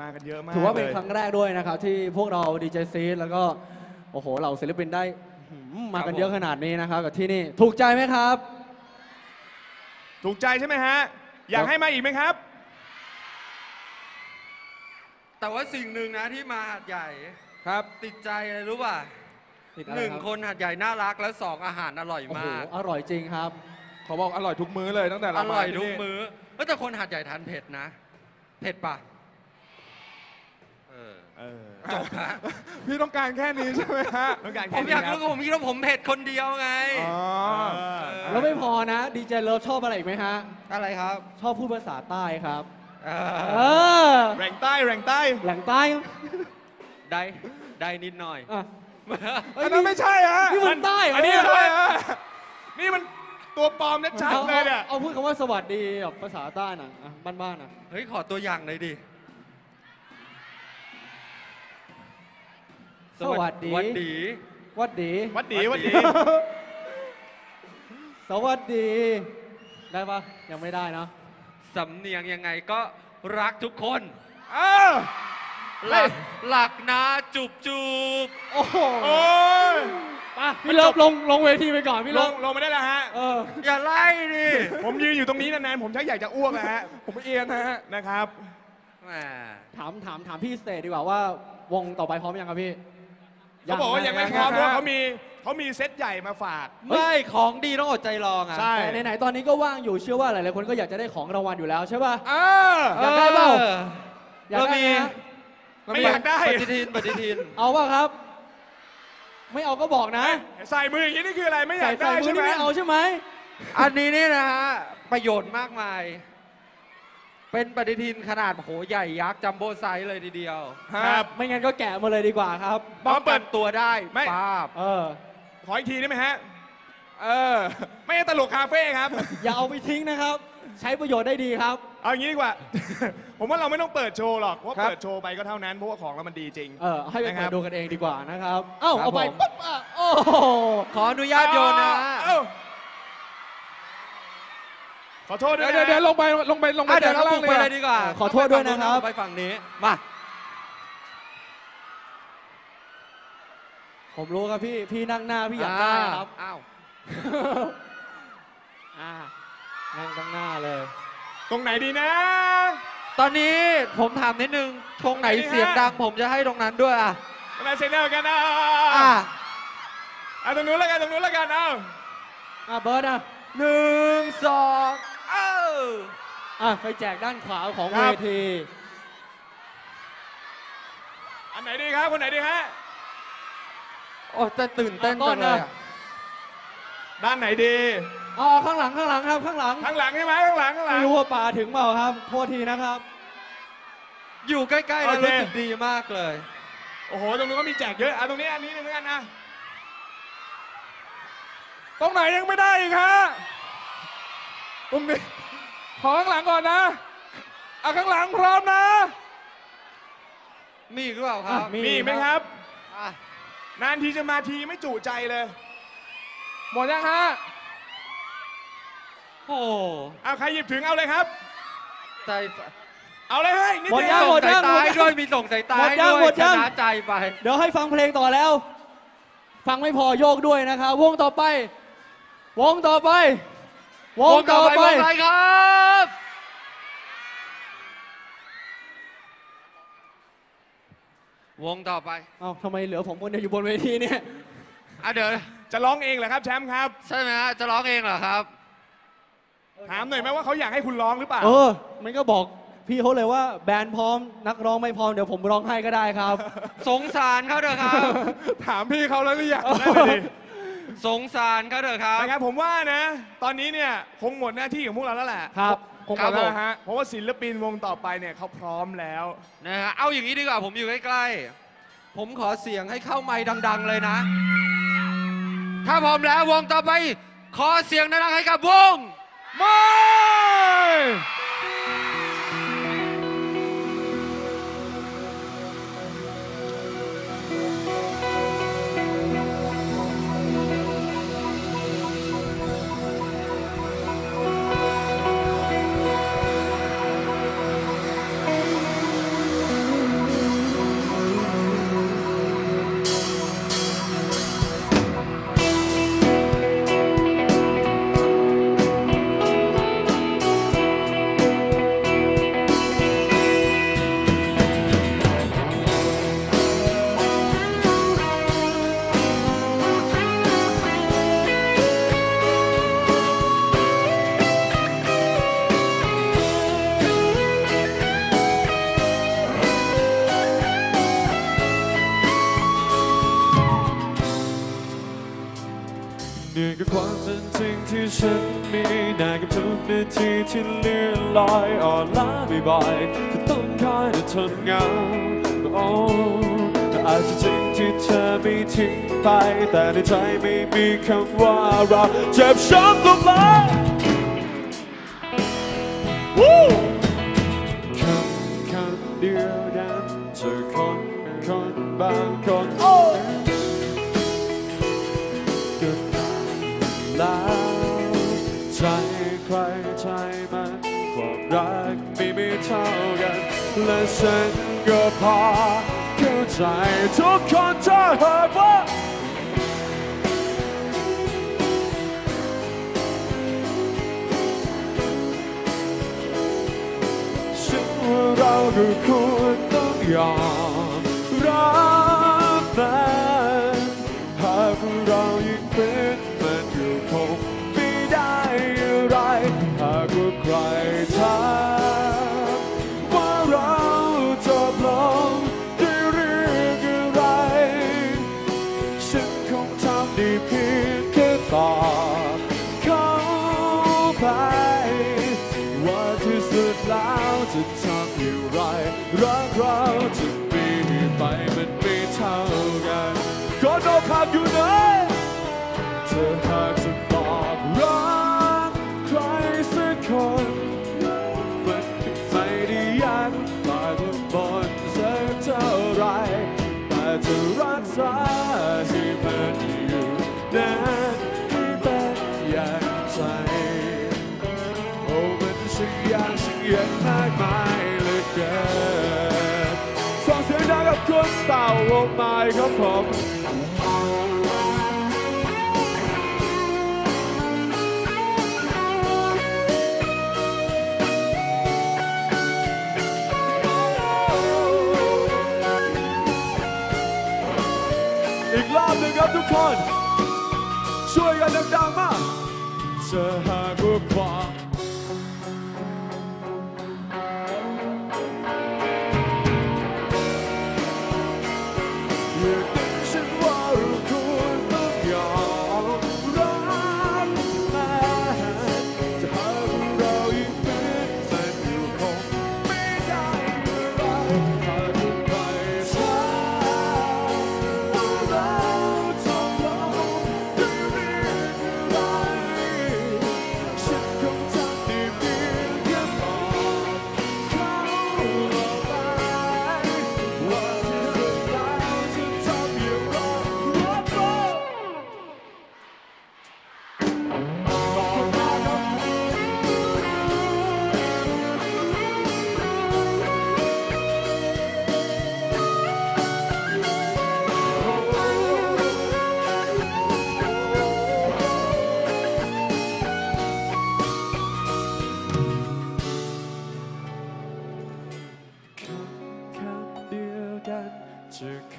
มากันเยอะมากถือว่าเป็นลยครั้งแรกด้วยนะครับ ที่พวกเราดีเจซีแล้วก็โอ้โหเหล่าศิลปินได้หืมมากันเยอะขนาดนี้นะครับกับที่นี่ถูกใจไหมครับ ถูกใจใช่ไหมฮะ อยากให้มาอีกไหมครับ แต่ว่าสิ่งหนึ่งนะที่มาหาดใหญ่ครับ ติดใจอะไรรู้ป่ะติดอะไรหนึ่งรับคนหาดใหญ่น่ารักและสองอาหารอร่อยโอ้โหมากอร่อยจริงครับเขาบอกอร่อยทุกมื้อเลยตั้งแต่อเรามาร่อยที่ทุกนี่มื้อเอ้ยแต่คนหาดใหญ่ทานเผ็ดนะ เผ็ดป่ะ เออเออจบฮะพี่ต้องการแค่นี้ใช่ไหมฮะต้องการผแค่มนี้อยากครับรู้ว่าผมคิดว่าผมเผ็ดคนเดียวไง อ๋อแล้วไม่พอนะดีเจเลิฟชอบอะไรอีกไหมฮะ อะไรครับชอบพูดภาษาใต้ครับ เอเอออ แรงใต้แรงใต้แหล่งใต้ได้ได้นิดหน่อย อะเอ้ยอันนั้นไม่ใช่ฮะนี่มันใต้เหรออันนี้เนี่ยใช่ฮะนี่มันตัวปลอมชัดเอาๆเลยเนี่ย เอาพูดคำว่าสวัสดีแบบภาษาใต้หน่อยอะบ้านๆน่ะ เฮ้ย ขอตัวอย่างหน่อยดิ สวัสดี วัดดี วัดดี วัดดีวัดดี สวัสดี ได้ปะยังไม่ได้เนาะสำเนียงยังไงก็รักทุกคนเออหลักหลักนะจูบจูบโอ้โหโอ้ยไปพี่เลิฟลงลงเวทีไปก่อนพี่ลเลิงฟลงไม่ได้แล้วฮะ เออ อย่าไล่ดิผมยืนอยู่ตรงนี้นานๆ ผมชักอยากจะอ้วกแล้วฮะ ผมเอียนนะฮะ นะครับ แหมถามถามถามพี่สเตทดีกว่าว่าวงต่อไปพร้อมยังครับพี่ เขาบอกว่ายังไม่พร้อมเพราะว่าเขามีเขามีเซตใหญ่มาฝาก ไม่ของดีต้องอดใจรองอะใช่แต่ไหนๆตอนนี้ก็ว่างอยู่เชื่อว่าหลายๆคนก็อยากจะได้ของรางวัลอยู่แล้วใช่ป่ะเอออยากได้เปล่าอออยากเราได้มีไหมฮะไม่อยากได้ปฏิทินปฏิทิน เอาป่ะครับ ไม่เอาก็บอกนะ ใส่มืออย่างนี้นี่คืออะไรไม่อยาใส่กใส่ได้มือใช่ไหมนี่ไม่เอาใช่ไหมอันนี้นี่นะฮะประโยชน์มากมาย เป็นปฏิทินขนาดโหใหญ่ยักษ์จัมโบ้ไซส์เลยทีเดียวครับ ไม่งั้นก็แกะมาเลยดีกว่าครับพร้อมป้เปิองดกันตัวได้ไม่ป้าบเออ ขออีกทีได้ไหมฮะ เออ ไม่ใช่ตลกคาเฟ่ครับ อย่าเอาไปทิ้งนะครับ ใช้ประโยชน์ได้ดีครับ เอาอย่างนี้ดีกว่า ผมว่าเราไม่ต้องเปิดโชว์หรอกเพราะว่าครับเปิดโชว์ไปก็เท่านั้นเพราะว่าของเรามันดีจริงเออให้ไปนะคเปิรัดบดูกันเองดีกว่านะครับ เอ้าครับเอาไปผมปุ๊บอะโอ้โห ขออนุญาตโยนนะฮะเอ้า ขอโทษด้วยเดี๋ยวนะเดี๋ยวลงไปลงไปลงไปอะเดี๋ยวเราข้บุงกล่างไปเลเลยยดีกว่าขอโทษด้วยนะครับไปฝั่งนี้มาผมรู้ครับพี่พี่นั่งหน้าพี่อยากได้ครับอ้าวอ่านั่งตั้งหน้าเลย ตรงไหนดีนะ ตอนนี้ผมถามนิดนึงตรงไหนไหนดีฮะเสียงดัง ผมจะให้ตรงนั้นด้วยอะตรงไหนเซ็นเนอร์กันนะอะเอาตรงนู้นแล้วกันตรงนู้นแล้วกันเอาอะเบิร์ดอะหนึ่งสอง เอ้าอะไปแจกด้านขวาของครัเวบ ที อันไหนดีครับคนไหนดีฮะโอ้แต่ตื่นเต้นจังเลยอะ ด้านไหนดี อ๋อข้างหลังข้างหลังครับข้างหลังข้างหลังใช่ไหมข้างหลังข้างหลัไม่ง รู้ว่าป่าถึงเปล่าครับโทษทีนะครับ อยู่ใกล้ๆแล้วโอเค รู้สึกดีมากเลย โอ้โหตรงนู้นก็มีแจกเยอะอะตรงนี้อันนี้หนึ่งแล้วกันนะตรงไหนยังไม่ได้อีกฮะ ตรงนี้ขอข้างหลังก่อนนะเอาข้างหลังพร้อมนะ มีอีกหรือเปล่าครับมีมีอีกไหมครับ อะนานทีจะมาทีไม่จุใจเลยหมดยังฮะโอ้เอาใครหยิบถึงเอาเลยครับ ใจเอาเลยเฮ้ยนิดหมดเดียัยวงหมส่งดยัสายงตาหมดให้ยังด้วยมีส่งสายตาหมดให้ยังด้หมวยดชยัง นะใจไป เดี๋ยวให้ฟังเพลงต่อแล้ว ฟังไม่พอโยกด้วยนะครับ วงต่อไป วงต่อไป วงต่อไปวงอะไรครับวงต่อไปเอ้าทำไมเหลือผมคนเดียวอยู่บนเวทีเนี่ยอะเดี๋ยวจะร้องเองเหรอครับแชมป์ครับใช่ไหมฮะจะร้องเองเหรอครับ ถามหน่อยไหมว่าเขาอยากให้คุณร้องหรือเปล่าเออ มันก็บอกพี่เขาเลยว่าแบนด์พร้อมนักร้องไม่พร้อมเดี๋ยวผมร้องให้ก็ได้ครับ สงสารเขาเถอะครับ ถามพี่เขาแล้วหรือยังนั่นน่ะดิ สงสารเขาเถอะครับ นะครับผมว่านะ ตอนนี้เนี่ยคงหมดหน้าที่ของพวกเราแล้วแหละครับคงหมดแล้วนะฮะเพราะว่าศิลปินวงต่อไปเนี่ยเขาพร้อมแล้วนะฮะเอาอย่างนี้ดีกว่าผมอยู่ใกล้ๆผมขอเสียงให้เข้าไมค์ดัง ๆ เลยนะ ถ้าพร้อมแล้ววงต่อไป ขอเสียงดังๆให้กับวงไม่ ที่ฉันมีนานกับทุกนาทีที่เลื่อนลอยอ่อนล้าบ่อยๆก็ต้องคอยแต่ทนเงาโอ้อาจจะจริงที่เธอไม่ทิ้งไป แต่ในใจไม่มีคำว่าเราเจ็บช้ำลงแล้วคำคำเดียวนั้นเจอคนคนบางคนโอ้ก็ตายแล้ว ใจใครใจมันความรักไม่มีเท่ากัน และฉันก็พอเข้าใจทุกคนถ้าหากว่าฉันว่าเราก็ควรต้องยอม ก็โนคำ กับคุณเต่าวงไม้ครับผมอีกรอบหนึ่งครับทุกคน ช่วยกันดังๆมากจะ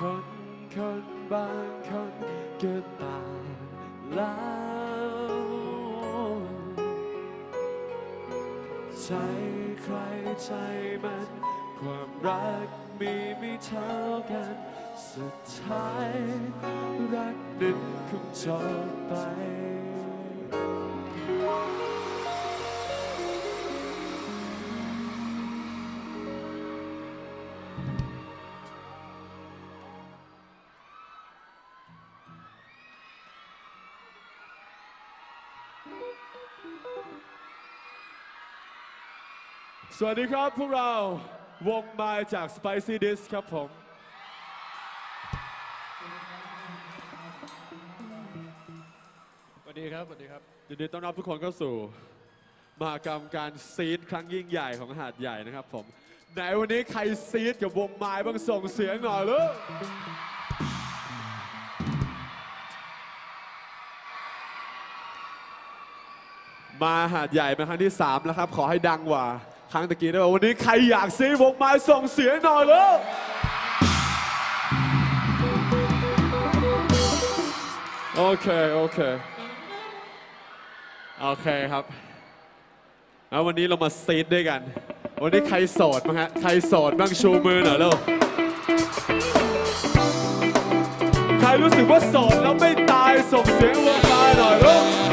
คนคนบางคนก็ต่าแล้วใจใครใจมัน ความรักมีไม่เท่ากัน สุดท้าย รักนั้นคงจบไป สวัสดีครับพวกเราวงมาจาก Spicy Dish ครับผม สวัสดีครับ สวัสดีครับยินดีต้อนรับทุกคนเข้าสู่ มหากรรมการซีดครั้งยิ่งใหญ่ของหาดใหญ่นะครับผม ไหนวันนี้ใครซีดกับวงไม้บ้างส่งเสียงหน่อยเลยมาหาดใหญ่เป็นครั้งที่ 3 แล้วครับ ขอให้ดังกว่า ครั้งตะกี้ด้วยวันนี้ใครอยากซีดวงไม้ส่งเสียงหน่อยเลยโอเค โอเค โอเคครับ แล้ววันนี้เรามาซีดด้วยกัน วันนี้ใครโสดบ้างฮะ ใครโสดบ้างชูมือหน่อยเร็วใครรู้สึกว่าโสดแล้วไม่ตายส่งเสียงลงมาหน่อยลูก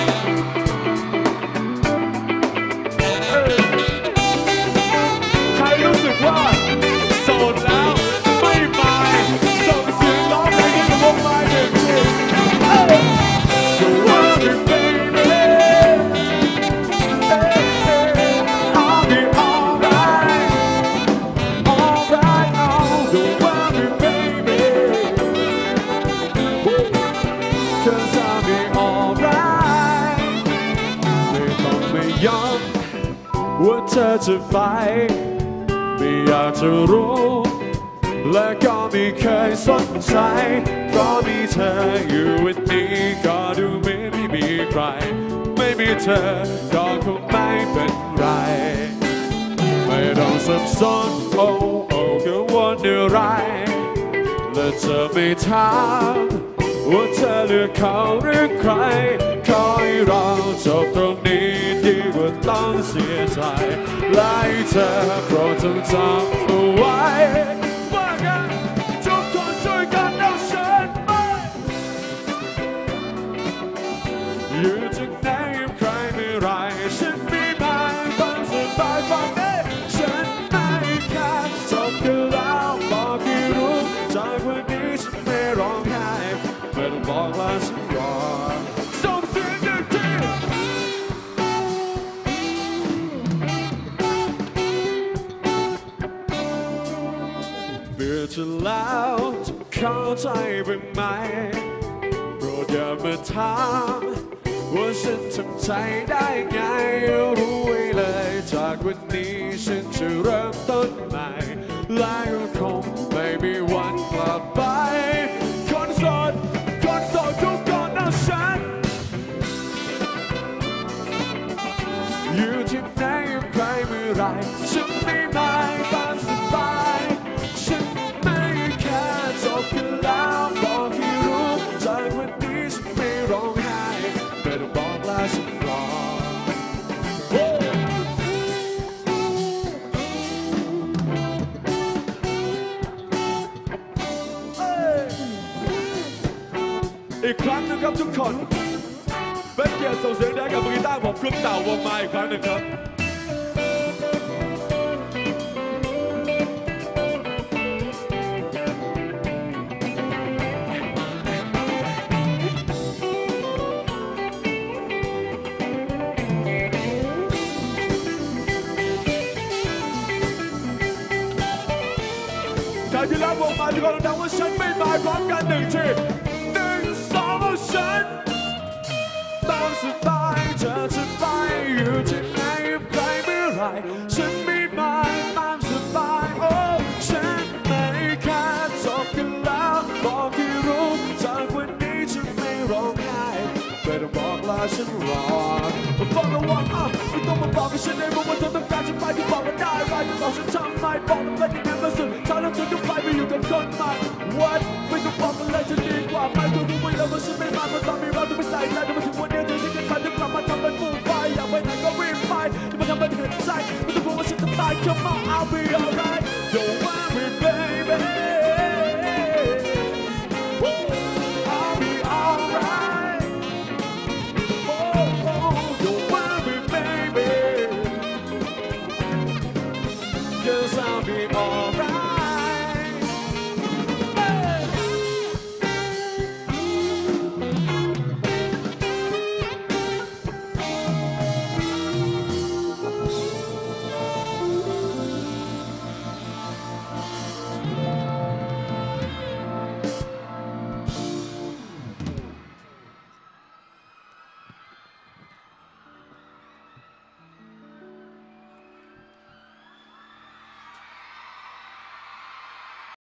ไม่เคยสนใจ เพราะมีเธออยู่วันนี้ก็ดูเหมือนไม่มีใคร ไม่มีเธอก็คงไม่เป็นไร ไม่ต้องสับสนโอ้โอ้กังวลอะไรและเธอไม่ถามว่าเธอเลือกเขาหรือใคร ขอให้เราจบตรงนี้ดีกว่าต้องเสียใจและเธอโปรดจงจำเอาไว้ จะแล้วจะเข้าใจบ้างไหมโปรดอย่ามาถามว่าฉันทำใจได้ไงรู้ไว้เลย จากวันนี้ฉันจะเริ่มต้นใหม่และก็คงไม่มีวันกลับไป คนโสดคนโสดทุกคนเอาฉัน อยู่ที่ไหนใครเมื่อไรฉัน นเป็นเกียรติส่งเสียงแดงกับมือกีตาร์ผมฟลุ๊กเต่าวงมาอีกครั้งหนึ่งครับคราวที่แล้ววงมาทุกคนดังว่าฉันไม่มาพร้อมกันหนึ่งที สบายเธอจะไปอยู่ที่ไหนกับใครเมื่อไรฉันไม่มาตามสบายโอ้ฉันไม่แค่จบกันแล้วบอกให้รู้จากวันนี้ฉันไม่ร้องไห้ไม่ต้องบอกลาฉันรอฟังระวังอะไม่ต้องมาบอกให้ฉันได้รู้ว่าเธอต้องการฉันไปที่บอกว่าได้ไรจะบอกฉันทำไมบอกมันเป็นยังไงมาสุดถ้าแล้วเธอจะไปไปอยู่กับคนใหม่ What ไม่ต้องบอกกันเลยจะดีกว่าไม่ต้องรู้ว่าเราว่าฉันไม่มา เป็